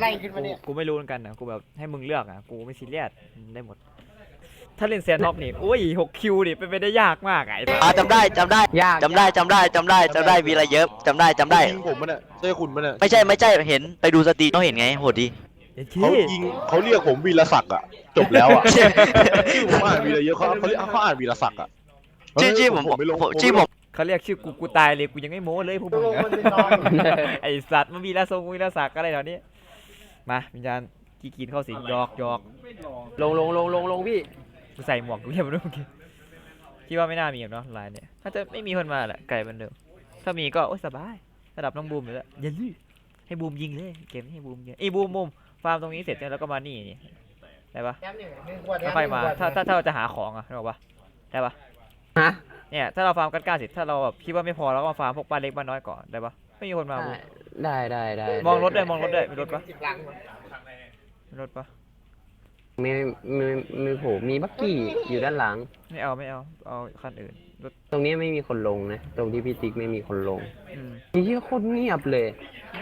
ไล่ขึ้นมาเนี่ยกูไม่รู้เหมือนกันนะกูแบบให้มึงเลือกอะกูไม่ซีเรียสได้หมด ถ้าเล่นแซนท็อปนี่อุ้ยหกคิวนี่เป็นไปได้ยากมากอะไอ้อ่าจำได้จำได้ยากจำได้จำได้จำได้จำได้วีระเยอะจำได้จำได้ ยิงผมมันอะใช่คุณมันอะไม่ใช่ไม่ใช่เห็นไปดูสตรีมเขาเห็นไงโหดดีเอ็ดเขาที่ยิงเขาเรียกผมวีรศักดิ์อะจบแล้วอะ ชื่อผมอ่านวีระเยอะเขาเขาเรียกเขาอ่านวีรศักดิ์อะชื่อชื่อผมไม่ลงผมชื่อผม เขาเรียกชื่อกูกูตายเลยกูยังไม่โม้เลยพวกมึงอะไอสัตว์มันมีละทรงมีละสักอะไรแถวนี้ มาวิญญาณกีกินเข้าสิงหยอกหยอกลงลงลงลงลงพี่กูใส่หมวกกูเรียบร้อยเมื่อกี้คิดว่าไม่น่ามีหรอกเนาะลายเนี่ยถ้าจะไม่มีคนมาแหละไก่เหมือนเดิมถ้ามีก็โอ้ยสบายระดับน้องบูมอยู่แล้วอย่าลืมให้บูมยิงเลยเกมนี้ให้บูมยิงไอ้ยบูมบูมฟาร์มตรงนี้เสร็จแล้วก็มานี่นี่ได้ปะแต้มหนึ่งหนึ่งขวดถ้าใครมาถ้าถ้าถ้าเราจะหาของอะนึกออกปะได้ปะฮะเนี่ยถ้าเราฟาร์มกันกล้าเสร็จถ้าเราแบบคิดว่าไม่พอเราก็มาฟาร์มพวกบ้านเล็กบ้านน้อยก่อนได้ปะไม่มีคนมาบูม ได้ได้ได้มองรถด้วยมองรถด้วยมีรถปะสิบลังมีรถปะมีมีมีโผมีบักกี้อยู่ด้านหลัง ไม่เอาไม่เอา เอาคันอื่นรถตรงนี้ไม่มีคนลงนะ ตรงที่พี่ติ๊กไม่มีคนลงอืมนี่โคตรเงียบเลย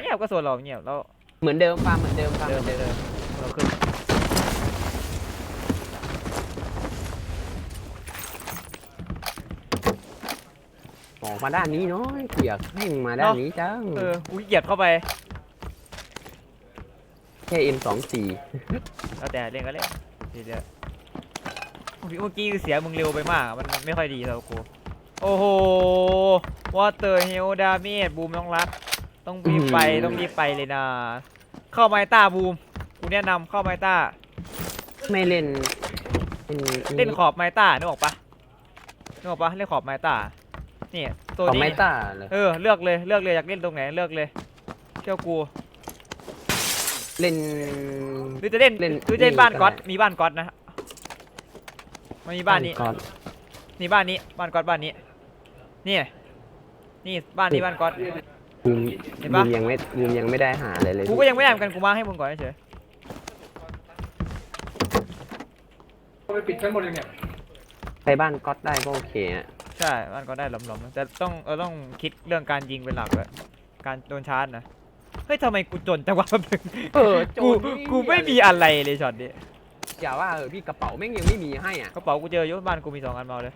เงียบก็โซนเราเงียบแล้ว เหมือนเดิมฟาร์มเหมือนเดิมฟาร์มเหเดิมืนอนเดิเดิมนเดินเราขึ้น ออกมาด้านนี้เนาะเกียกให้มึงมาด้านนี้จังเออกูขี้เกียจเข้าไปแค่ M24 แล้วแต่เล่นก็เล่นเดี๋ยวเดี๋ยวเมื่อกี้คือเสียมึงเร็วไปมากอะมันไม่ค่อยดีสำหรับกู โอ้โหวอเตอร์เฮลดาเมจบูมต้องรัดต้องรีบไปต้องรีบไปเลยนะ เข้าไมต้าบูมกูแนะนำเข้าไมต้า ไม่เล่น เล่นเล่นขอบไมต้านึกออกปะนึกออกปะเล่นขอบไมต้านี่ ตัวของนี้ไมต้าเลยเออเลือกเลยเลือกเลยอยากเล่นตรงไหนเลือกเลยเที่ยวกูเล่น หรือจะเล่นเล่นหรือจะเล่นนี่บ้านก็ก๊อตได้ มีบ้านก๊อตนะมันมีบ้านนี้ก่อน นี่บ้านนี้บ้านก๊อตบ้านนี้ นี่นี่บ้านนี้บ้านก๊อต บูมเห็นบูปะมยังไม่บูมยังไม่ได้หาอะไรเลยกูก็ยังไม่ได้เหมือนกันกูมาให้มึงก่อนเฉยไปปิดชั้นบนเลยเนี่ยไปบ้านก๊อตได้ก็โอเคอะ ใช่บ้านก๊อตได้หลอมๆแต่ต้องเออต้องคิดเรื่องการยิงเป็นหลักเลยการโดนชาร์จนะเฮ้ยทำไมกูจนจังวะแป๊บนึงเออโจกูรกูไม่มีอะไรเลยช็อตนี้อย่าว่าเออพี่กระเป๋าแม่งยังไม่มีให้อะ กระเป๋ากูเจออยู่บ้านกูมีสองอันมาเอาเลย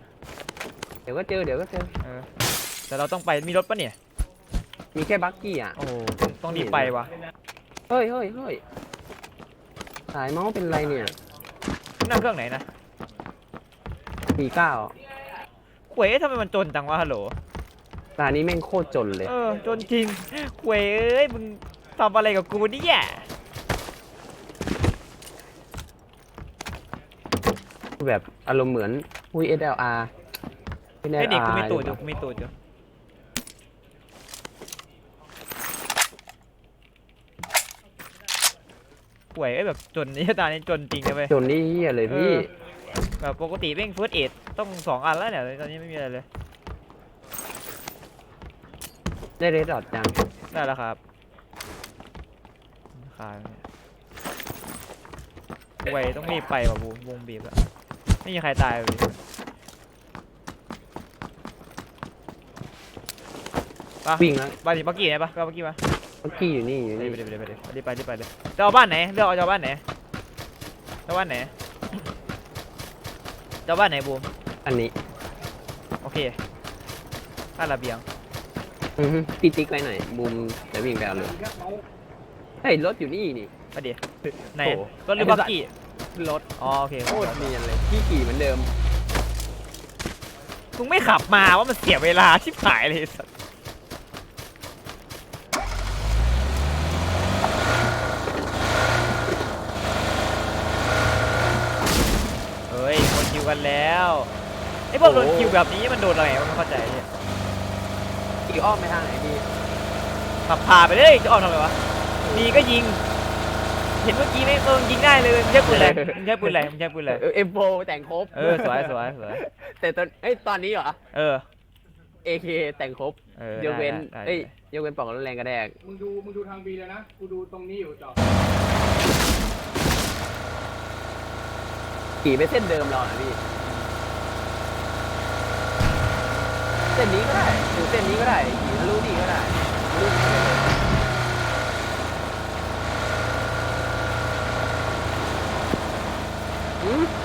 เดี๋ยวก็เจอเดี๋ยวก็เจอ เออแต่เราต้องไปมีรถปะเนี่ยมีแค่บักกี้อะ โอ้โหต้องต้องรีบไปวะเฮ้ยเฮ้ยเฮ้ยสายเมาส์เป็นไรเนี่ยนั่งเครื่องไหนนะสี่ เก้าเว้ยทำไมมันจนจังวะฮัลโหลตานี้แม่งโคตรจนเลย เออจนจริงเว้ยเอ้ยมึงทำอะไรกับกูเนี่ยแบบอารมณ์เหมือนอุ้ย SLR เป็นเฮ้ยนี่กูมี SLR ตูดอยู่กูมีตูดอยู่ป่วยไอ้ยแบบจนนี่ตานี่จนจริงเลยเว้ย จนนี่เฮียเลยพี่ เออ แบบปกติเม่งเฟิร์สเอ็ดต้องสองอันแล้วเนี่ยตอนนี้ไม่มีอะไรเลย ได้เรดดอทจังได้แล้วครับขายป่วยต้องรีบไปว่ะบูมวงบีบแล้วไม่มีใครตายเลยปะวิ่งแล้วบ้านนี้ปักกี้ไหนปะก็ปักกี้ปะบักกี้อยู่นี่อยู่ไปนี่ไปไปไปไปรีบไปรีบไปเลยจะเอาบ้านไหนเลือกเอาจะเอาบ้านไหนจะเอาบ้านไหน จะเอาบ้านไหนบูมอันนี้โอเคบ้านระเบียงอือฮึพี่ติ๊กไว้หน่อยบูมเดี๋ยววิ่งไปเอาเลยเฮ้ยรถอยู่นี่นี่มาดิไหนโอ้รถหรือบักกี้รถอ๋อโอเคโคตรเนียนเลยพี่ขี่เหมือนเดิมมึงไม่ขับมาว่ามันเสียเวลาชิบหายเลยไอ้สัสเฮ้ยโดนคิ วกันแล้วไอ้พวกโดนคิวแบบนี้มันโดนอะไรวะไม่เข้าใจเนี่ยขี่อ้อมไปทางไหนดีขับพาไปเลยจะออกทำไมวะดีก็ยิง เห็นเมื่อกี้ไหมเออยิงได้เลยมึงใช้ปืนอะไรมึงใช้ปืนอะไรมึงใช้ปืนอะไรเออเอ็มโฟแต่งครบเออสวยสวยสวยแต่ตอนเอ้ยตอนนี้เหรอเออ AK แต่งครบเออยกเว้นได้ได้เอ้ยได้ยกเว้นปล่องรถแรงกระแดกมึงดูมึงดูทางบีเลยนะกูดูตรงนี้อยู่จอ ขี่ไปเส้นเดิมเราเหรอพี่ เส้นนี้ก็ได้หรือเส้นนี้ก็ได้ขี่ทะลุนี่ก็ได้ทะลุนี้อืม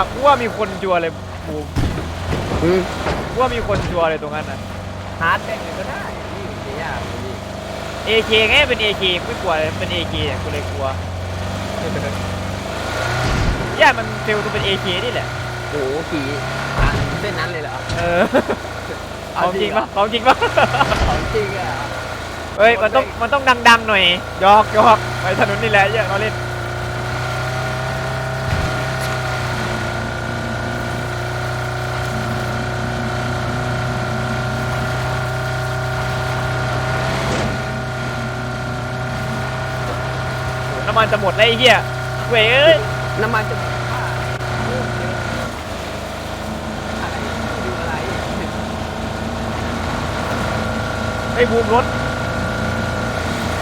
กูว่ากูว่ามีคนจัวเลยบูมอืมกูว่ามีคนจัวเลยตรงนั้นนะฮาร์ดแดงเลยก็ได้นี่มันจะยากเลยนี่ AK ไงเป็น AK กูไม่กลัวเลยเป็น AK เนี่ยกูเลยกลัวย่ามันเฟลตัวเป็น AK นี่แหละโอ้โหขี่ทางเส้นนั้นเลยเหรอเออของจริงปะของจริงปะของจริงอะ เฮ้ยมันต้องมันต้องดังๆหน่อยหยอกหยอกไปถนนนี่แหละเหี้ยเราเล่น มันจะหมดแล้วไอ้เหี้ยเว้ยเอ้ยน้ำมันจะหมดค่าโอ้เยอะอะไรดูอะไรไอ้บูมรถ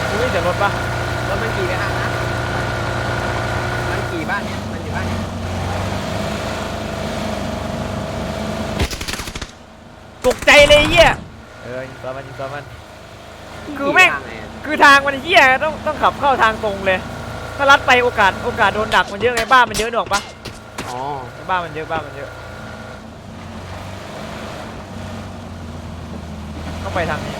บูมไม่เสียรถปะรถมันขี่ไปทางนั้นมันขี่บ้านเนี้ยมันอยู่บ้านเนี้ยตกใจเลยไอ้เหี้ยเออยิงตัวมันยิงตัวมัน คือแม่งขี่ทาไหนอะคือทางมันเหี้ยต้องต้องขับเข้าทางตรงเลย ถ้าลัดไปโอกาสโอกาสโดนดักมันเยอะไงบ้านมันเยอะหนกปะอ๋อบ้านมันเยอะบ้านมันเยอะต้องไปทางนี้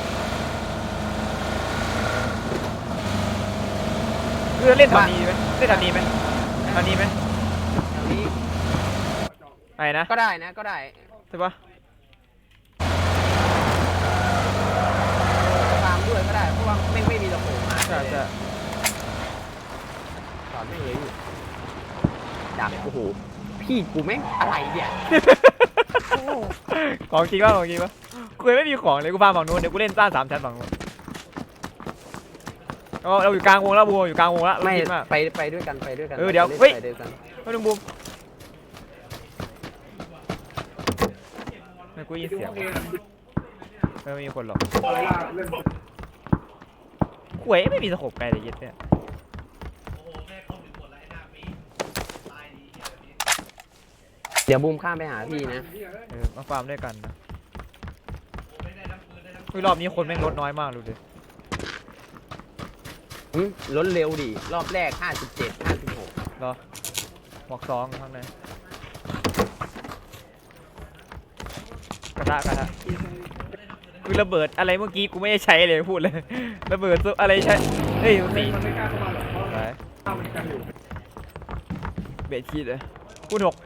เพื่อเล่นแถวนี้ไหมเล่นแถวนี้ไหมแถวนี้ไหมแถวนี้ไปนะก็ได้นะก็ได้ใช่ปะตามด้วยก็ได้เพราะว่าไม่งไม่มีตะโขงมาใช่ใช่สอนไม่งเลยอยู่ดักโอ้โหพี่กูแม่งอะไรเนี่ยของจริงปะของจริงปะกูยังไม่มีของเลยกูพาฝั่งนู้นเดี๋ยวกูเล่นซ่านสามชั้นฝั่งนู้นเราเราอยู่กลางวงแล้วบูมอยู่กลางวงแล้วเราไม่คิดมาก ไปไปด้วยกันไปด้วยกันเออเดี๋ยวไปเฮ้ย ไปด้วยกันไม่ต้องบูมไม่กูยินดูเสียงโอเคไม่มีคนหรอกอะไรล่ะเรื่องหวยไม่มีสโคปไกลเลยเย็ดเนี่ย เดี๋ยวบูมข้ามไปหาพี่นะ เออมาฟาร์มด้วยกันนะอุ้ยรอบนี้คนแม่งลดน้อยมากดูดิหึลดเร็วดิ รอบแรก 57 56หมวกสองข้างในกระทะกระทะคือระเบิดอะไรเมื่อกี้กูไม่ได้ใช้เลยพูดเลย ระเบิดซุอะไรใช้เฮ้ยสีมันไม่กล้าเข้ามาหรอกเพราะไปข้ามมันกันอยู่เบสชีดเลยกูหก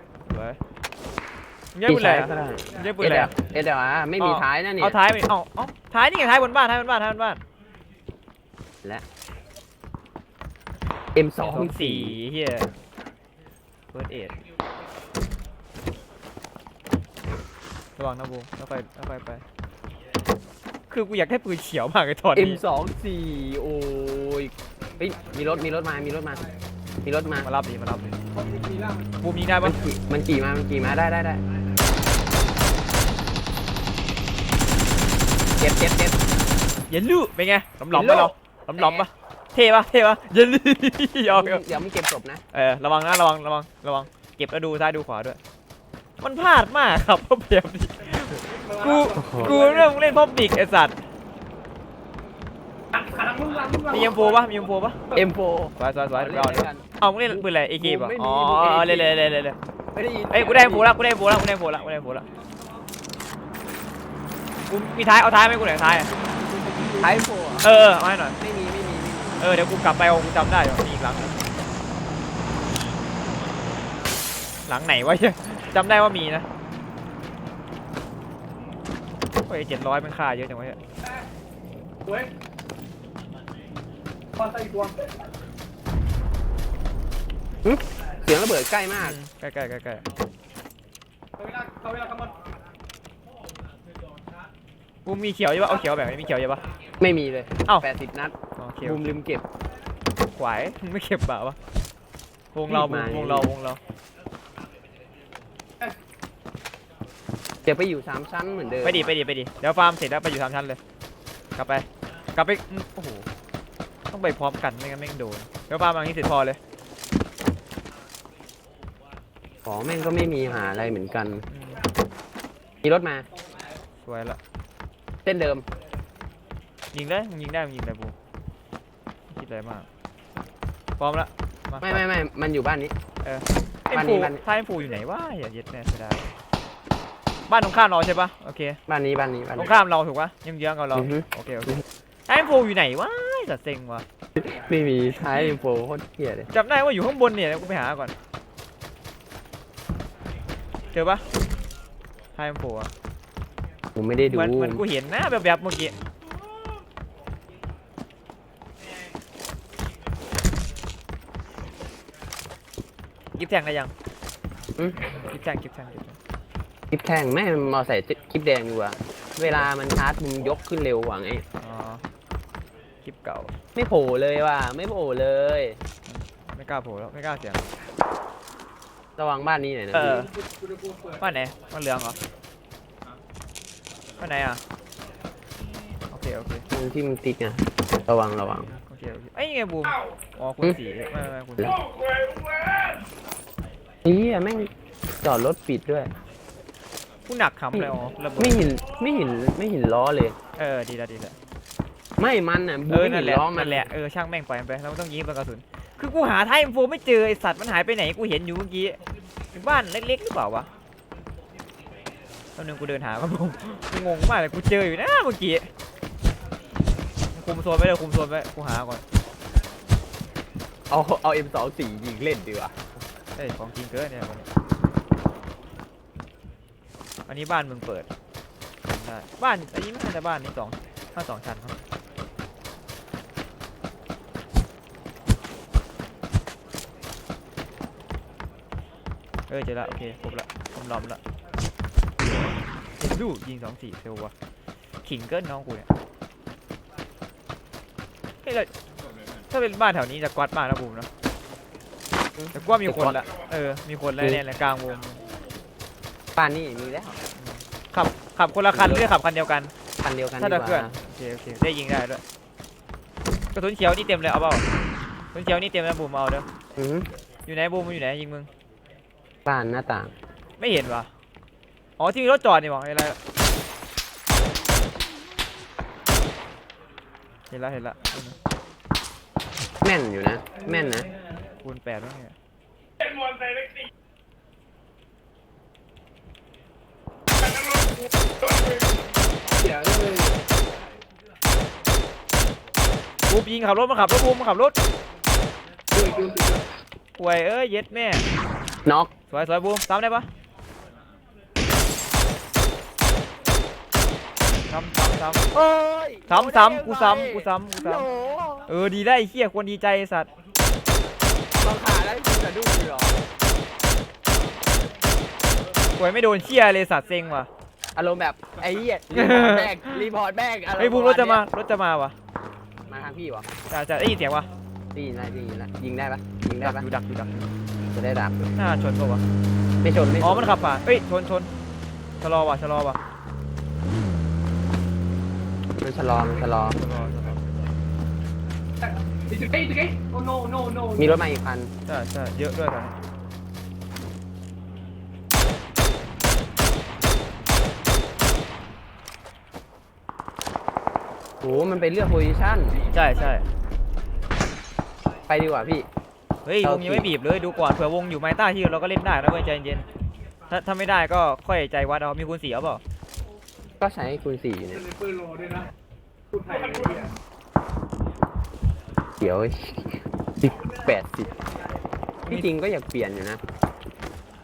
ไปมึงยังปืนอะไรอะก็ได้มึงยังปืนเออะไรเดอะเอเดอะไม่มีท้ายนะเนี่ยเอาท้ายไปเอาเอาท้ายนี่ไงท้ายบนบ้านท้ายบนบ้านท้ายบนบ้าน M2 สองสี่เฮียเฟิร์สเอ็ดระวังนะบูแล้วไปแล้วไปไป คือกูอยากได้ปืนเขียวมากเลยตอนนี้ M2 4โอ้ยเฮ้ยมีรถมีรถมามีรถมา มีรถมามารับดิมารับดิเพราะมีล่างบูมยิงได้มัปะนขี่มันขี่มามันขี่มาได้ได้ได้ เจ็บเจ็บเจ็บเย็นลูเป็นไงหลอมหลอมเย็ปะนลูเราหลอมหลอมปะเท่ปะเท่ปะเย็นลูยอมยอมเดี๋ยวมึงเก็บศพนะ เออระวังนะระวังระวังระวัง เก็บแล้วดูซ้ายดูขวาด้วย มันพลาดมากครับเพราะเปรียบดิกูกูเรื่องเล่นพ่อบิกไอสัตว์ขาลังมึงลังมึงลังมีเอ็มโฟปะมีเอ็มโฟปะ M4 สวยสวยสวยเล่นเอาด้ดิวยกันเอามึงเล่นปืนอะไรเอกีป่ะไม่มีอ๋อไม่มีเล่นเล่นเล่นเล่นเล่นไม่ได้ยินเอ้ยกูได้โฟแล้วกูได้โฟแล้วกูได้โฟแล้วกูได้โฟแล้ว กูมีท้ายเอาท้ายไหมกูไหนท้ายอะท้ายโฟเออเอาให้หน่อยไม่มีไม่มีไม่มีเออเดี๋ยวกูกลับไปเอากูจำได้อยู่มีอีกหลังหนึ่งหลังไหนวะเนี่ยจำได้ว่ามีนะโอ้ยเจ็ดร้อยมันค่าเยอะจังวะเนี่ยเว้ยตอนใส่ตัวเสียงระเบิดใกล้มาก ใกล้ใกล้ใกล้ใกล้เอาเวลาเอาเวลาทำมัน กูมีเขียวใช่ปะเอาเขียวแบบนี้มีเขียวใช่ปะ ไม่มีเลยเอ้า แปดสิบนัดอ๋อโอเคบูมลืมเก็บ ขวายมึงไม่เก็บบ่าวะวงเรารีบมาวงเราวงเราเดี๋ยวไปอยู่สามชั้นเหมือนเดิมไปดิไปดิไปดิเดี๋ยวฟาร์มเสร็จแล้วไปอยู่สามชั้นเลย กลับไป กลับไปอืมโอ้โหต้องไปพร้อมกันไม่งั้นแม่งโดนเดี๋ยวปามาอย่างนี้เสร็จพอเลยของแม่งก็ไม่มีหาอะไรเหมือนกัน อืมมีรถมาสวยละ เส้นเดิม ยิงได้มึงยิงได้มึงยิงได้บูมไม่คิดอะไรมาก พร้อมละาไม่ไม่ไม่มันอยู่บ้านนี้ไอ้บ้านฟูนี้บ้านนี้ ท้ายฟูอยู่ไหนวะอย่าเย็ดแน่เสียดายบ้านตรงข้ามเราใช่ปะโอเค บ้านนี้บ้านนี้บ้านตรงนี้ข้ามเราถูกปะยังเยื้องๆกับเรา อือฮึ โอเคโอเคไอ้ฟูอยู่ไหนวะจัดเซ็งวะไม่มีท้ายอินโฟโคตรเกลียดเลยจำได้ว่าอยู่ข้างบนเนี่ยเดี๋ยวกูไปหาก่อน เจอปะไทม์โฟอะ ผมไม่ได้ดู เหมือนเหมือนกูเห็นนะแบบแบบๆเมื่อกี้กิฟแทงได้ยังอืม กิฟแทงกิฟแทงกิฟแทงคลิปแท่งแม่งมอใส่คลิปแดงดีกว่าเวลามันชาร์จมึงยกขึ้นเร็วกว่าไงอ๋อคลิปเก่าไม่โผล่เลยว่ะไม่โผล่เลย ไม่กล้าโผล่แล้วไม่กล้าเสียงระวังบ้านนี้หน่อยนะเออกูกูกูเปิดบ้านไหนบ้านเหลืองเหรอ บ้านไหนอะ โอเค โอเค ตรงที่มึงติ๊กอะระวังระวัง โอเค โอเคไอ้ยยังไงบูม อ๋อคุณอืมสีไม่ไม่ไม่คุณสีเฮียแม่งจอดรถปิดด้วย ผู้หนักขำเลยอ๋อระเบิไม่ดเห็นไม่เห็นไม่เห็นล้อเลย เออ ดีละดีละไม่มันอะบูเออไม่นั่เห็นแหละนล้อมันั่นนแหละเออช่างแม่งปล่อยมันไปเราต้องยิงเป็นกระสุน คือกูหาไทม์โฟไม่เจอไอสัตว์มันหายไปไหนกูเห็นอยู่เมื่อกี้อยู่บ้านเล็กๆหรือเปล่าวะ ตอนนึงกูเดินหาก็ผมกูงงมากเลยกูเจออยู่นะเมื่อกี้คุมโซนไว้เลยคุมโซนไว้กูหาก่อนเอาเอา M24 ยิงเล่นดีกว่าเอ้ยของจริงเกินเนี่ยวันนี้อันนี้บ้านมึงเปิดได้บ้านอันนี้ไม่ใช่บ้านนี่สองบ้านสองชั้นครับเออเจอละโอเคครบละผมล้อมละเห็น ดูยิงสองสี่เซลวะขิงเกินน้องกูเนี่ยเฮ้ยแล้วถ้าเป็นบ้านแถวนี้จะกวัดมากนะบูมเนอะแต่กว่ามีคนละเออมีคนแล้วเนี่ยแหละกลางวงบ้านนี้มีแล้วขับขับคนละคันหรือขับคันเดียวกันคันเดียวกันถ้าดีจะกเพื่อนว่าโอเคโอเคได้ยิงได้ด้วยกระสุนเขียวนี่เต็มเลยเอาเปล่ากระสุนเขียวนี่เต็มแล้วบูมเอาเด้ออืออยู่ไหนบูมมันอยู่ไหนยิงมึงบ้านหน้าต่าง ไม่เห็นวะ อ๋อที่มีรถจอดนี่หว่าเห็นแล้วเห็นแล้วเห็นแล้วแม่นอยู่นะ แม่นนะ คูณแปดแล้วเนี่ยเสียเลยบูมยิงขับรถมาขับรถบูมมาขับรถด้วยกูติดป่วยเอ้ยเย็ดแม่น็อกสวยสวยบูมซ้ำได้ปะ ซ้ำซ้ำซ้ำเอ้ยซ้ำซ้ำกูซ้ำกูซ้ำกูซ้ำเออดีได้ไอ้เหี้ยควรดีใจไอ้สัตว์บางขาแล้วคุณจะดูอยู่หรอป่วยไม่โดนเชี่ยเลยสัตว์เซ็งว่ะอารมณ์แบบไอ้เหี้ยรีพอร์ตแบกรีพอร์ตแบกอะไรไอ้ยบูมรถจะมา รถจะมาว่ะมาทางพี่วะจะจะได้ยินเสียงว่ะได้ยินแล้วได้ยินแล้วยิงได้ปะยิงได้ดักปะอยู่ดักอยู่ดักอยู่จะได้ดับหน้าชนป่าวะไม่ชนไม่ชอ๋อมันขับผ่านเอ้ยชนชนชะลอว่ะชะลอว่ะ มันชะลอมันชะลอ ชะลอชะลอติดติดไอ้ติดไอ้โอ้ no no no มีรถมาอีกคัน ใช่ใช่เยอะด้วยตอนนี้โห มันไปเลือกโพซิชั่น ใช่ใช่ไปดีกว่าพี่ เฮ้ย วงยังไม่บีบเลยดูก่อนเผื่อวงอยู่ไม้ใต้ที่เราก็เล่นได้นะเว้ยใจเย็นๆถ้าถ้าไม่ได้ก็ค่อยใจวัดเอามีคูณสี่เอาเปล่าก็ใช้คูณสี่เนี่ยเป็นปืนโลด้วยนะ พูดไทยเลยเนี่ยเดี๋ยวสิบแปดสิบที่จริงก็อยากเปลี่ยนอยู่นะ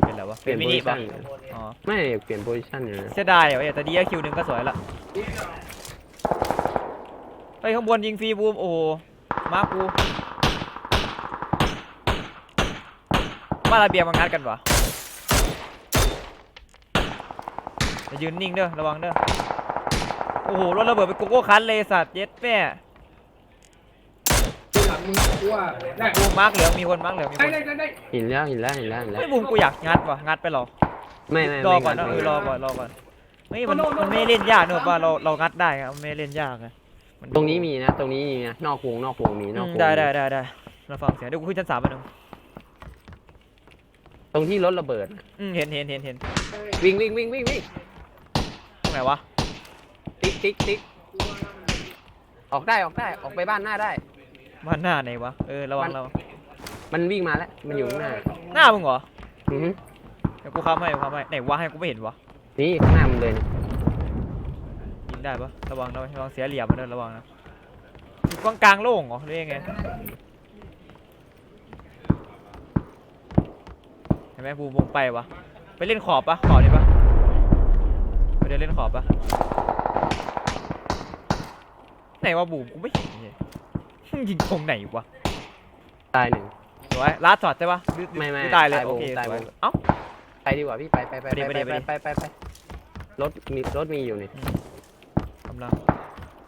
เป็นแล้ววะเปเป็ลี่นยนมิโพนิซิป่ะชั่นอยู่อ๋อไม่อยากเปลี่ยนโพซิชั่นอยู่นะเสียดายเหรอแต่ดีคิวหนึ่งก็สวยละเฮ้ยข้างบนยิงฟรีบูมโอ้โหมากูมาระเบียงมางัดกันวะอย่ายืนนิ่งเด้อระวังเด้อ โอ้โหรถระเบิดเป็นโกโก้คันเลยสัตว์เย็ดแม่ปืนหลังมึงกูว่าได้บูมมาร์กเหลืองมีคนมาร์กเหลืองมีคได้นได้ได้ได้เห็นแล้วเห็นแล้วเห็นแล้วเห็นแล้วไม่บูมกูอยากงัดว่ะงัดไปหรอไม่ไม่รอไม่ก่อนนะเออรอก่อนรอก่อนไม่มันมันไม่เล่นยากเนอะว่าเราเรางัดได้ครับมันไม่เล่นยากไงมัตรงนี้มีนะตรงนี้มีนะนอกวงนอกวงมีนอือกมวงได้มีได้ได้ได้เราฟังเสียงเดี๋ยวกูขึ้นชั้นสามมาหนึ่งตรงที่รถระเบิดน่ะอืมเห็นเห็นเห็นเห็นวิ่งวิ่งวิ่งวิ่งวิ่งตรงไหนวะ ติ๊กติ๊กติ๊กออกได้ออกได้ออกไปบ้านหน้าได้ บ้านหน้าไหนวะ เออระวังมันระวังมันวิ่งมาแล้วมันอยู่ข้างหน้าหน้ามึงเหรออือฮึเดี๋ยวกูค้ำให้กูค้ำให้ไหนวะให้กูไม่เห็นวะนี่ข้างหน้ามันเลยนะยิงได้ปะระวังนะเว้ยระวังเสียเหลี่ยมมันด้วยระวังนะอยู่กลางกลางโล่งเหรอหรือยังไงเห็นไหมบูมวงไปวะไปเล่นขอบปะขอบนี่ปะไปเดินเล่นขอบปะไห นวะบูมกูไม่เห็นเลยมึงยิงตรงไหนวะตายหนึ่ง สวยลาดช็อตใช่ปะหรือไม่ไม่หรือตายเลยตายวงโอเคตายสววยงเอ้า ไปดีกว่าพี่ไปไปไปไปดิไปไปดิไปไปดิ ไปไปไปรถมีรถมีอยู่นี่กำลัง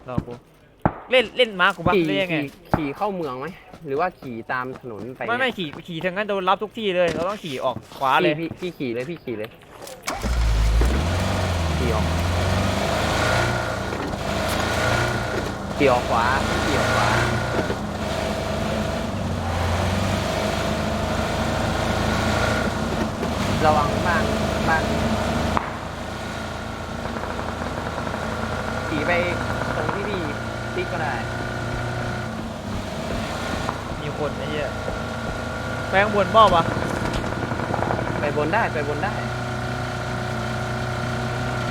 รอกูเล่นเล่นม้ากูปะขี่หรือยังไงขี่ขี่เข้าเมืองไหมหรือว่าขี่ตามถนนไปไม่ไม่เนี่ยขี่ขี่ทางนั้นโดนรับทุกที่เลยเราต้องขี่ออกขวาเลยพี่พี่พี่ขี่เลยพี่ขี่เลยขี่ออก ขี่ออกขวาขี่ออกขวาระวังบ้านบ้านขี่ไปตรงที่พี่ติ๊กก็ได้ มีคนไอ้เหี้ยแปลงบนบ่าวะไปบนได้ไปบนได้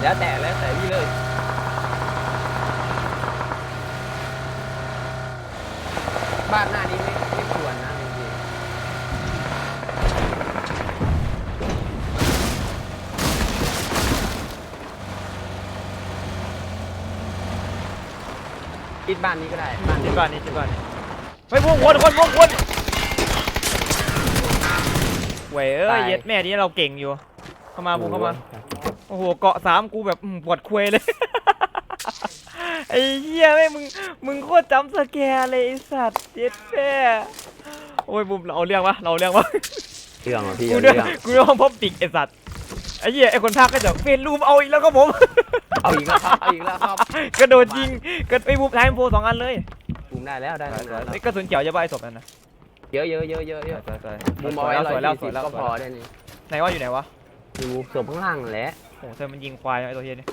แล้วแต่แล้วแต่พี่เลย บ้านหน้านี้ไม่ไม่ควรนะจริงๆคิดบ้านนี้ก็ได้ บ้านที่บ้านนี้ที่บ้านนี้เฮ้ยวงวนวนวงวนเว้ยเอ้ยเย็ดแม่นี้เราเก่งอยู่ เข้ามาบุกเข้ามา โอ้โห เกาะสามกูแบบอืมปวดควยเลยไอ้ เหี้ยไม่งมึงมึงโคตรจำสแกร์เลยไอ้สัตว์เจ็ดแม่โอ้ยบุมเราเอาเรื่องวะเราเอาเรื่องวะเรื่องอะพี่กูเอาเรื่องเรื่องกูเรื่องพบติกไอ้สัตว์ไอ้เหี้ยไอ้คนพากก็จะเฟนรูมเอาอีกแล้วก็ผม เอาอีกแล้วครับเอาอีกแล้วครับกระโดดยิงกระไอ้บุมท้ายมโฟสองอันเลยภูมิได้แล้วได้แล้วได้แล้วไอ้กระสุนเขียวจะบ้าไอ้ศพนั่นนะเยอะเยอะเยอะเยอะเยอะสวยสวยมุมสเอาวยไว้แล้วร้สอวยยแล้วสี่สสิวยแล้วบก็พอได้นี่ไหนว่าอยู่ไหนวะอยู่ศพข้างล่างนั่นแหละโอ้โหเธอมันยิงควายไอ้ตัวเฮียนี่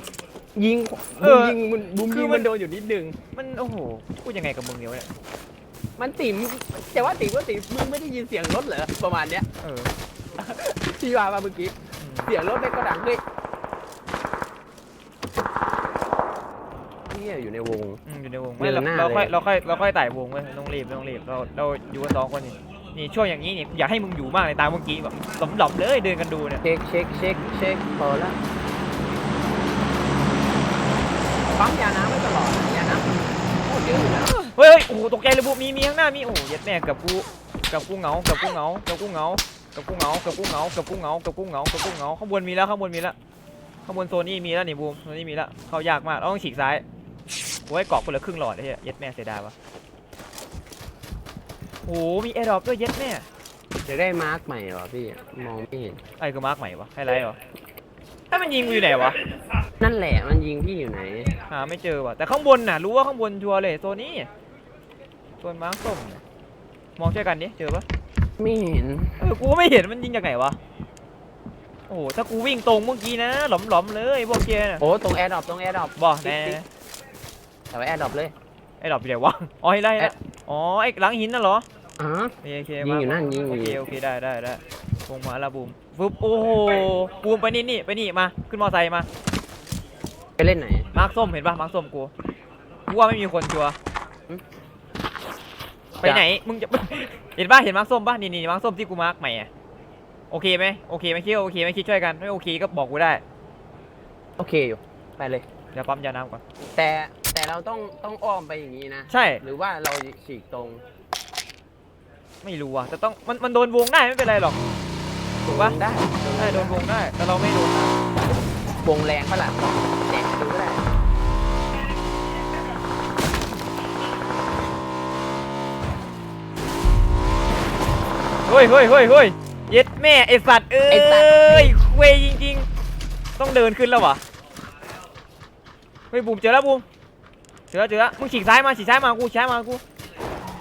ยิงเอบุอมยิงมันบุมคืยิองมันมันโดนอยู่นิดนึง มันโอ้โหพูดยังไงกับมึงเนี่ยวะเนี่ยมันติ่มแต่ว่าติ่มก็ติ่มมึงไม่ได้ยินเสียงรถเหรอประมาณเนี้ยเออที่ว่ามาเมื่อกี้อืมเสียงรถไม่ก็ดังเลยเนี่ยอยู่ในวง อืมอยู่ในวงเดิไม่นเราหน้าเราค่อยเลย เราค่อยเราค่อยไต่วงเว้ยไม่ต้องรีบไม่ต้องรีบเราเราอยู่กันสองคนนี่นี่ช่วงอย่างนี้นี่อยากให้มึงอยู่มากเลยตามเมื่อกี้แบบหลอมหลอมๆเลยเดินกันดูเนี่ยเช็คเช็คเช็คเช็คพอละ ปั๊มยาน้ำไว้ตลอดยาน้ำพูดเยอะอยู่แล้วเฮ้ยเฮ้ยโอ้โหตกใจเลยบุมีมีข้างหน้ามีโอ้โหเย็ดแม่เกับกูเกับกูเหงาเกับกูเหงาเกับกูเหงาเกับกูเหงาเกับกูเหงาเกับกูเหงาเกับกูเหงาเกับกูเหงาข้างบนมีแล้วข้างบนมีแล้วข้างบนโซนนี้มีแล้วนี่บูมโซนนี้มีแล้วเข้ายากมากเราต้องฉีกซ้ายโอ้ยเกาะคนละครึ่งหลอดไอ้เหี้ยเย็ดแม่เสียดายวะโอ้โหมีแอร์ดรอปด้วยเย็ดแม่จะได้มาร์กใหม่เหรอพี่มองไม่เห็นไอ้คือมาร์กใหม่วะไฮไลท์เหรอ ถ้ามันยิงกูอยู่ไหนวะ นั่นแหละมันยิงพี่อยู่ไหน หาไม่เจอว่ะ แต่ข้างบนน่ะ รู้ว่าข้างบนชัวร์เลยโซนนี้โซนมาร์กส้มเนี่ยมองช่วยกันดิเจอปะไม่เห็น เออกูก็ไม่เห็นมันยิงจากไหนวะ โอ้โหถ้ากูวิ่งตรงเมื่อกี้นะ หลอมๆเลยพวกเกียร์น่ะโอ้ตรงแอร์ดรอปตรงแอร์ดรอปบอกแน่แต่ว่าแอร์ดรอปเลยไอ้ดอกอยู่ไหนวะอ๋อไอ้ไรเอ๊ะอ๋อไอ้หลังหินน่ะเหรออ๋อโอเคโอเคยิงอยู่นั่นยิงอยู่โอเคโอเคได้ได้ได้วงมาแล้วบูม ฟึบโอ้โหบูมไปนี่นี่ไปนี่มาขึ้นมอไซค์มา ไปเล่นไหน มาร์คส้มเห็นปะมาร์คส้มกูกูว่าไม่มีคนชัวร์อืมไปไหนมึงจะ เห็นปะเห็นมาร์คส้มปะนี่นี่มาร์คส้มที่กูมาร์คใหม่อะโอเคไหมโอเคไหมคิดว่าโอเคไหมคิดช่วยกันไม่โอเคก็บอกกูได้โอเคอยู่ ไปเลย เดี๋ยวปั๊มยาน้ำก่อนแต่แต่เราต้องต้องอ้อมไปอย่างนี้นะ ใช่หรือว่าเราฉีกตรง ไม่รู้อะแต่ต้องมันมันโดนวงได้ไม่เป็นไรหรอก ถูกปะได้ได้โดนวงได้ แต่เราไม่โดนนะวงแรงปะล่ะแตะดูก็ได้เฮ้ยเฮ้ยเฮ้ยเฮ้ยเย็ดแม่ไอสัตว์เอ้ยเวยจริงๆ ต้องเดินขึ้นแล้ววะเฮ้ยบูมเจอแล้วบูมเจอเจอแล้วมึงฉีกซ้ายมาฉีกซ้ายมากูฉีกซ้ายมากู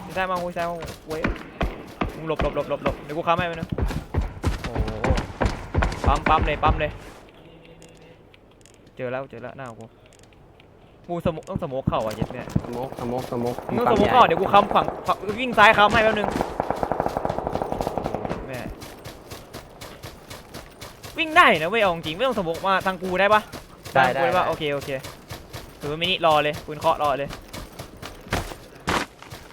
ฉีกซ้ายมากูฉีกซ้ายมากูเว้ยมึงหลบหลบหลบหลบหลบเดี๋ยวกูค้ำให้มันนะโอ้โห ปั๊มปั๊มเลยปั๊มเลย เจอแล้วเจอแล้วหน้ากูกูสโมกต้องสโมกเข่าอะเย็ดเนี่ยสโมกสโมกสโมกมึงต้องสโมกเข่าเดี๋ยวกูค้ำฝั่งฝั่งวิ่งซ้ายค้ำให้แป๊บนึงแม่วิ่งได้นะเว้ยเอาจริงไม่ต้องสโมกมาทางกูได้ปะได้ทางได้กูได้ปะโอเคโอเคถือว่ามินิรอเลยปืนเคาะรอเลย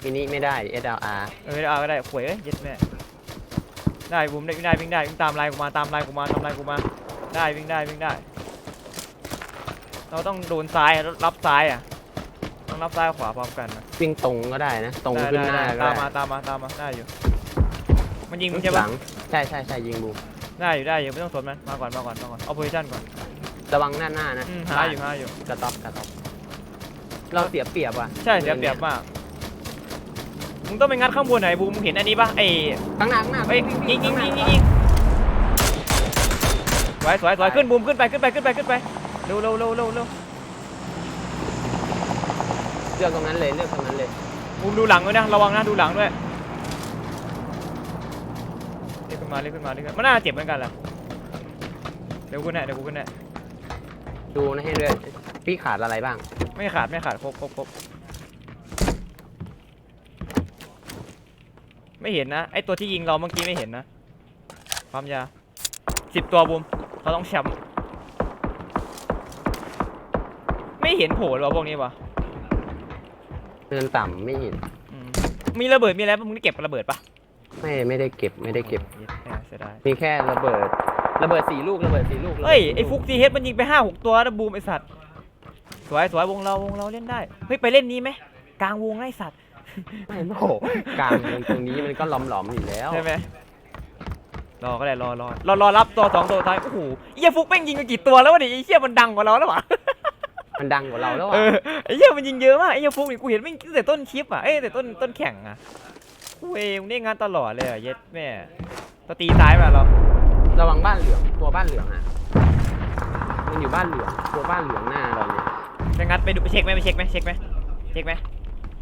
มินิไม่ได้ SLR เออเอาก็ได้ขวยเอ้ยเย็ดแม่ ได้บุมได้วิ่งได้วิ่งได้วิ่งตามลายกูมาตามลายกูมาตามลายกูมา ได้วิ่งได้วิ่งได้ เราต้องโดนซ้ายอะรับซ้ายอะ ต้องรับซ้ายขวาพร้อมกันนะวิ่งตรงก็ได้นะ ตรงได้ขึ้นหน้าได้ก็ตามได้มาตามมาตามมาได้อยู่ มันยิงมึงใช่หปะลังใช่ใช่ใช่ยิงบูมได้อยู่ได้อยู่ไม่ต้องสนมันมาก่อนมาก่อนมาก่อนเอาโพซิชั่นก่อนระวังหน้าหน้านะอืมหาอยู่หาอยู่ กระต๊อบกระต๊อบเราเสียเปรียบว่ะใช่เสียเปรียบมาก มึงต้องไปงัดข้างบนไหนบูมมึงเห็นอันนี้ปะไอ้ข้างหน้าข้างหน้าเฮ้ยยิงยิงยิงยิงยิงสวยสวยสวยขึ้นบูมขึ้นไปขึ้นไปขึ้นไปขึ้นไปเร็วเร็วเร็วเร็วเร็วเลือกตรงนั้นเลยเลือกตรงนั้นเลยบูมดูหลังด้วยนะระวังนะดูหลังด้วยเรียกขึ้นมาเรียกขึ้นมาเรียกขึ้นมามันน่าจะเจ็บเหมือนกันแหละเดี๋ยวกูขึ้นแน่เดี๋ยวกูขึ้นแน่ดูนะให้ด้วยพี่ขาดอะไรบ้าง ไม่ขาดไม่ขาดครบครบครบ ไม่เห็นนะ ไอตัวที่ยิงเราเมื่อกี้ไม่เห็นนะ ความยาสิบตัวบูมเราต้องแชมป์ไม่เห็นโผล่หรอพวกนี้วะเนินต่ำไม่เห็นอืมมีระเบิดมีอะไรปะมึงได้เก็บระเบิดปะไม่ไม่ได้เก็บไม่ได้เก็บโอ้ยเสียดายมีแค่ระเบิด ระเบิดสี่ลูกระเบิดสี่ลูกระบิดเฮ้ยสี่ไอ้ฟุกซีเฮดมันยิงไปห้าหกตัวนะบูมไอสัตว์สวยสวยวงเราวงเราเล่นได้เฮ้ยไปเล่นนี้ไหมกลางวงไอ้สัตว์ ไม่โอ้โหกลางวงตรงนี้มันก็หล้อมๆอยู่แล้วใช่ไหมรอก็ได้รอรอรอรอรับตัวสองตัวท้ายโอ้โหไอ้เหี้ยฟุกแม่งยิงไปกี่ตัวแล้ววะเนี่ยไอ้เหี้ยมันดังกว่าเราแล้ววะมันดังกว่าเราแล้วเออะอไอ้เหี้ยมันยิงเยอะมากไอ้เหี้ยฟุกนี่กูเห็นแม่งตั้งแต่ต้นคลิปอะเอ้ยแต่ต้นต้นแข่งอะกูเองนี่งานตลอดเลยอะเย็ดแม่ตัวตีซ้ายมาเราระวังบ้านเหลืองตัวบ้านเหลืองอะมันอยู่บ้านเหลืองตัวบ้านเหลืองหน้าเราเนี่ยจะงัดไปดูไปเช็คไหมไปเช็คไหมเช็คไหมเช็คไหม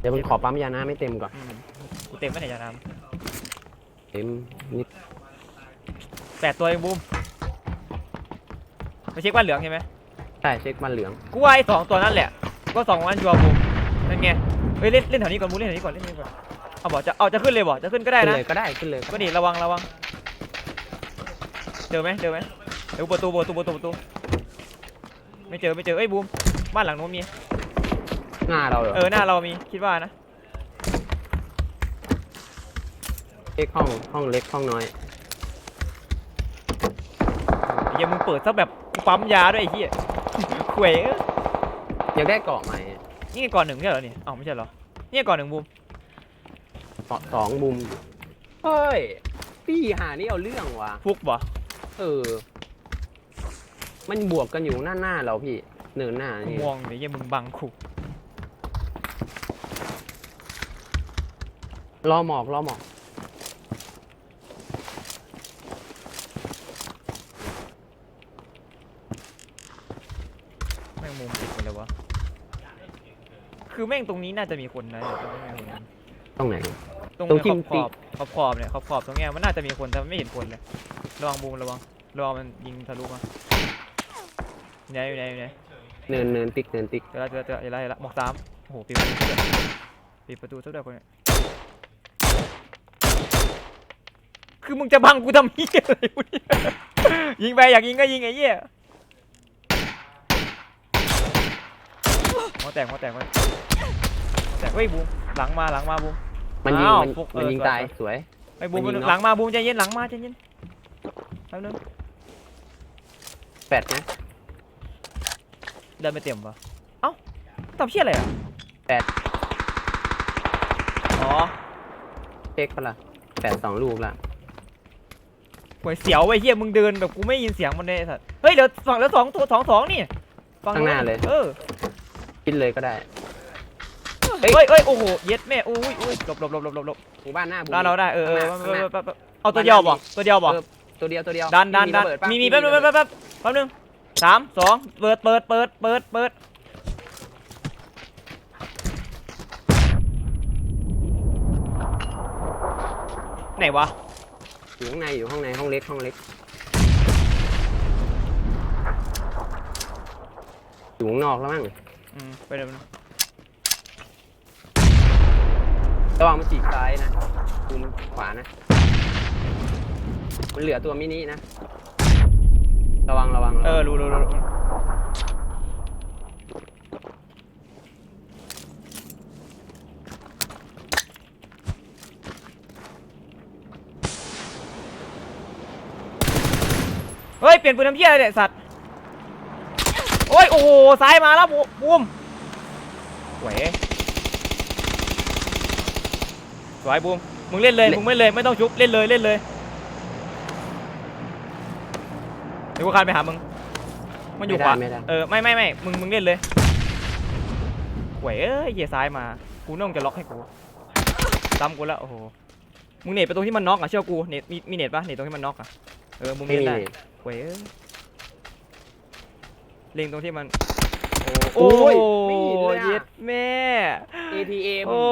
เดี๋ยวมึงขอปั๊มยาน้ำไม่เต็มก่อน อืมกูเต็มไม่ไหนจะทเต็มนิดำแปดตัวเองบูมไปเช็คบ้านเหลืองใช่ไหมใช่เช็คบ้านเหลืองกูว่าไอ้สองตัวนั่นแหละก็สองวันชัวร์บูมนั่นไงเฮ้ยเล่นเล่นแถวนี้ก่อนบูมเล่นแถวนี้ก่อนเล่นแถวนี้ก่อนเอาบอกจะเอาจะขึ้นเลยบอกจะขึ้นก็ได้ขึ้นนะ เลยก็ได้ขึ้นเลยก็ดีระวังระวังเจอไหมเจอไหมเดี๋ยวประตูประตูประตูประตูไม่เจอไม่เจอเอ้ยบูมบ้านหลังนู้นมี หน้าเราเหรอเออหน้าเรามีคิดว่านะเช็คห้องห้องเล็กห้องน้อยไอ้เหี้ยมึงเปิดซะแบบกูปั๊มยาด้วยไอ้เหี้ยเขวยเอ้ยอยากได้เกาะใหม่นี่ไงก่อนหนึ่งไม่ใช่เหรอนี่เอ้าไม่ใช่เหรอนี่ไงก่อนหนึ่งบูมเกาะสองมุมเฮ้ยพี่หานี่เอาเรื่องว่ะฟุกบ่เออ มันบวกกันอยู่หน้าหน้าเราพี่เนินหน้ากูนี่มองไอ้เหี้ยมึงบังกู รอหมอกรอหมอก แม่งมุมติดหมดเลยวะ คือแม่งตรงนี้น่าจะมีคนนะแต่ว่าไม่มีคนตรงไหน ตรงตรงที่ขอบขอบขอบขอบเนี่ยขอบขอบตรงเนี้ยมันน่าจะมีคนแต่มันไม่เห็นคนเลย ระวังบูมระวังระวังมันยิงทะลุมาอยู่ไหนอยู่ไหนอยู่ไหนเนินเนินติ๊กเนินติ๊กเจอแล้วเจอแล้วเจอแล้วเจอแล้วเจอแล้วหมอกสามโอ้โหปิดประตูด้วยปิดประตูซะด้วยคนเนี่ย คือมึงจะบังกูทำเหี้ยอะไรวะเนี่ยยิงไปอยากยิงก็ยิงไอ้เหี้ยหัวแตกหัวแตกหัวแตกหัวแตกเฮ้ยบูมหลังมาหลังมาบูม มันยิงอ้าวมันฟุกเอมันอยิงสวย ตายสวยสวย ไอ้บูมมันยิงเนอะ หลังมาบูมใจเย็นหลังมาใจเย็นแป๊บนึงแปดนะเดินไปเต็มปะเอ้าทำเชี่ยอะไรอะแปดอ๋อ เช็คปะล่ะแปดสองลูกละ หวยเสียวไว้เหี้ยมึงเดินแบบกูไม่ยินเสียงมันเลยไสัตว์เฮ้ยเดี๋ยวสองแล้วสองตัวสองสองนี่ฝั่ข้างหน้าเลย เออกินเลยก็ได้ เฮ้ยเฮ้ยโอ้โหเย็ดแม่อุ้ยอุ้ยหลบหลบหลบหลบหลบหลบหูบ้านหน้าบูได้เราได้เออเออางหน้า แป๊บแป๊บแป๊บเอาตัวเดียวบ่ตัวเดียวบ่เออ ตัวเดียวตัวเดียวดันดันดันมีมีแป๊บนึงแป๊บแป๊บแป๊บแป๊บนึงสามสองเปิดเปิดเปิดเปิดเปิดไหนวะ อยู่ข้างในอยู่ข้างในห้องเล็กห้องเล็กอยู่ข้างนอกแล้วมั้งอืมไปเดี๋ยวมันระวังมันจีกซ้ายนะมุมขวานะ มันเหลือตัวมินินะ ระวังระวังระวัง เออรู้รู้รู้รู้ เฮ้ย เปลี่ยนปืนน้ำเยี่ยเลยเนี่ยสัตว์ โอ้ย โอ้โหซ้ายมาแล้วบูบูมไหวสวยบูม มึงเล่นเลย มึงไม่เลย ไม่ต้องชุบ เล่นเลย เล่นเลย เดี๋ยวกูคานไปหามึง มันอยู่ขวา ไม่ได้ไม่ได้ เออ ไม่ไม่ไม่มึง มึงเล่นเลยไหวยเอ้ยเหยียซ้ายมา กูน่องจะล็อกให้กูตามกูแล้ว โอ้โห มึงเน็ตไปตรงที่มันน็อกอะ เชื่อกู เน็ตมีมีเน็ตปะเน็ตตรงที่มันน็อกอะ เออมึงไม่เล่นมีได้ เลย เว้ยเล็งตรงที่มัน โอ้โอ้ยโหไม่เห็นเลยอะ เย็ดแม่ ATM โอ้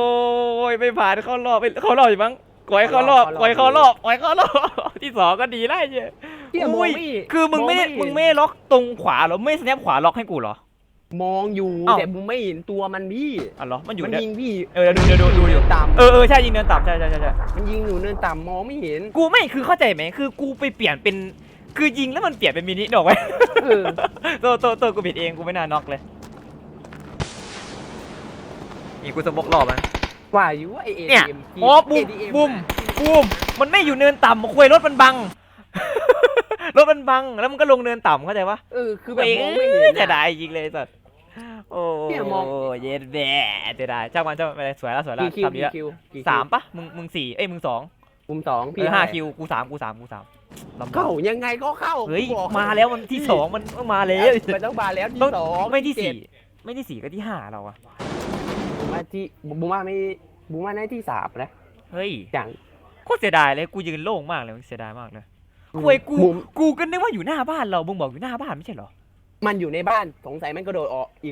ยไม่ผ่านเข้ารอบไปเข้ารอบอยู่มั้งก่อยเข้ารอบเข้ารอบก่อยเข้ารอบก่อยเข้ารอบ ที่สองก็ดีแล้วไอ้เจ้ยเหี้ยมองอุ้ยไม่เห็นคือมึงไม่ได้มองไม่เห็นมึงไม่ได้ล็อกตรงขวาเหรอไม่สแนปขวาล็อกให้กูเหรอ มองอยู่เอ้าแต่มึงไม่เห็นตัวมันพี่อ๋อเหรอมันอยู่มันเนี่ย ยิงพี่เออเดี๋ยวดูเดี๋ยวดูดูอยู่ เนินต่เออเออใช่ยิงเนินต่ำใช่ใช่ใช่ใช่ำมันยิงอยู่เนินต่ำมองไม่เห็น กูไม่คือเข้าใจไหมคือกูไปเปลี่ยนเป็น คือยิงแล้วมันเปลี่ยนเป็นมินิดอกไว้เออ ตัวตัวตัวกูผิดเองกูไม่น่าน็อกเลยนี่กูสมบกรอบมัน ว่าอยู่ว่าไอเอเนี่ยทีเอ็มโอ้บุ้มบุ้มบูมมันไม่อยู่เนินต่ำคุยรถมันบัง รถมันบังแล้วมันก็ลงเนินต่ำเข้าใจปะเออคือแบบมองเอ้ไม่ยเห็นจะอะได้จริงเลยสัตว์โอ้เนี่ยมองเย็นแบ่จะได้ช่างมันช่างมันไปเลยสวยแล้วสวยแล้วกี่คิวทำดีกี่แล้วคิวกี่คิวสามปะมึงมึงสี่เอ้ยมึงสอง มุมสองเอพี่อห้าเท่ไหร่คิวกูสามกูสามกูสามลำบากเข้ายังไงก็เข้าเฮ้ยกูบอกมาแล้วมันที่สองมันมันมาแล้วมันต้องมาแล้วที่ต้องสองไม่ที่เจ็สี่ดไม่ที่สี่ก็ที่ห้าเราอะบุมว่าที่บุมว่าไม่บุมว่าในที่สามนะเฮ้ยอย่าง โคตรเสียดายเลยกูยืนโล่งมากเลยเสียดายมากเลยคุยกูมุม กูก็นึกว่าอยู่หน้าบ้านเรามึงบอกอยู่หน้าบ้านไม่ใช่เหรอมันอยู่ในบ้านสงสัยมันกระโดดออกอีก